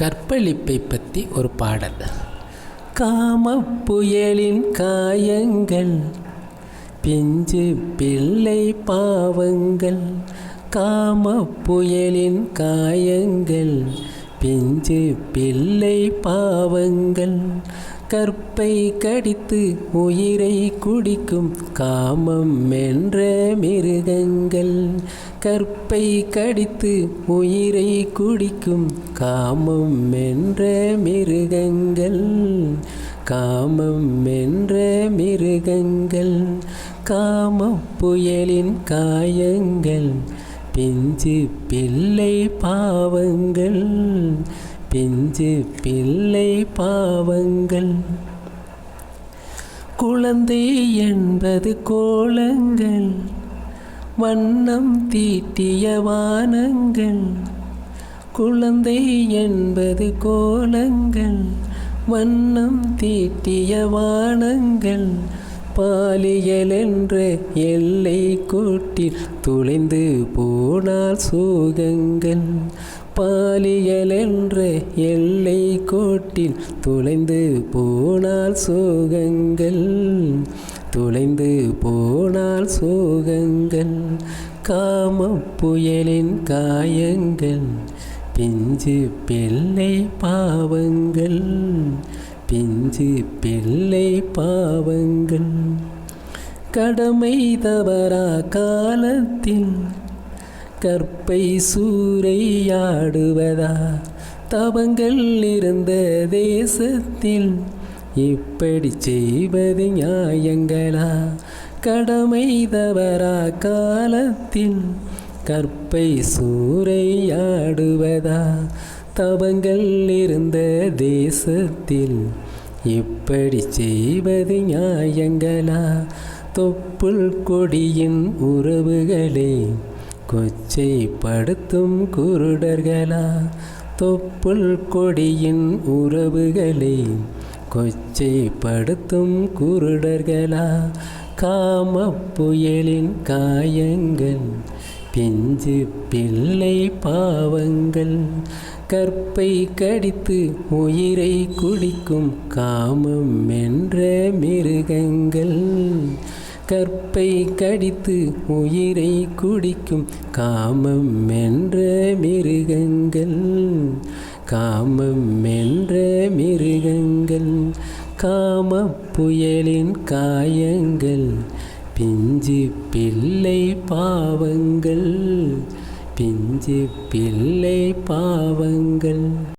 கற்பழிப்பை பற்றி ஒரு பாடல். காம புயலின் காயங்கள் பிஞ்சு பிள்ளை பாவங்கள் காம புயலின் காயங்கள் பிஞ்சு பிள்ளை பாவங்கள் கற்பை கடித்து உயிரை குடிக்கும் காமம் என்ற மிருகங்கள். கற்பை கடித்து உயிரை குடிக்கும் காமம் என்ற மிருகங்கள். காமம் என்ற மிருகங்கள். காம புயலின் காயங்கள். பிஞ்சு பிள்ளை பாவங்கள். பிஞ்சு பிள்ளை பாவங்கள். குழந்தை என்பது கோலங்கள். வண்ணம் தீட்டிய வானங்கள். குழந்தை என்பது கோலங்கள். வண்ணம் தீட்டிய வானங்கள். பாலியல் என்ற எல்லை கூட்டில் துளைந்து போனால் சோகங்கள். பாலியல் என்ற எல்லை கோட்டில் துளைந்து போனால் சோகங்கள். துளைந்து போனால் சோகங்கள். காம புயலின் காயங்கள். பிஞ்சு பிள்ளை பாவங்கள். பிஞ்சு பிள்ளை பாவங்கள். கடமை தவறா காலத்தில் கற்பை சூறையாடுவதா? தவங்கள் இருந்த தேசத்தில் இப்படி செய்வது நியாயங்களா? கடமை தவறா காலத்தில் கற்பை சூறையாடுவதா? தவங்கள் இருந்த தேசத்தில் இப்படி செய்வது நியாயங்களா? தொப்புள் கொடியின் உறவுகளே கொச்சைப்படுத்தும் குருடர்களா? தொப்புள் கொடியின் உறவுகளே கொச்சைப்படுத்தும் குருடர்களா? காம புயலின் காயங்கள் பிஞ்சு பிள்ளை பாவங்கள். கற்பை கடித்து உயிரை குடிக்கும் காமம் என்ற மிருகங்கள். கற்பை கடித்து உயிரை குடிக்கும் காமம் என்ற மிருகங்கள். காமம் என்ற மிருகங்கள். காம புயலின் காயங்கள். பிஞ்சு பிள்ளை பாவங்கள் பிஞ்சு பிள்ளை பாவங்கள்.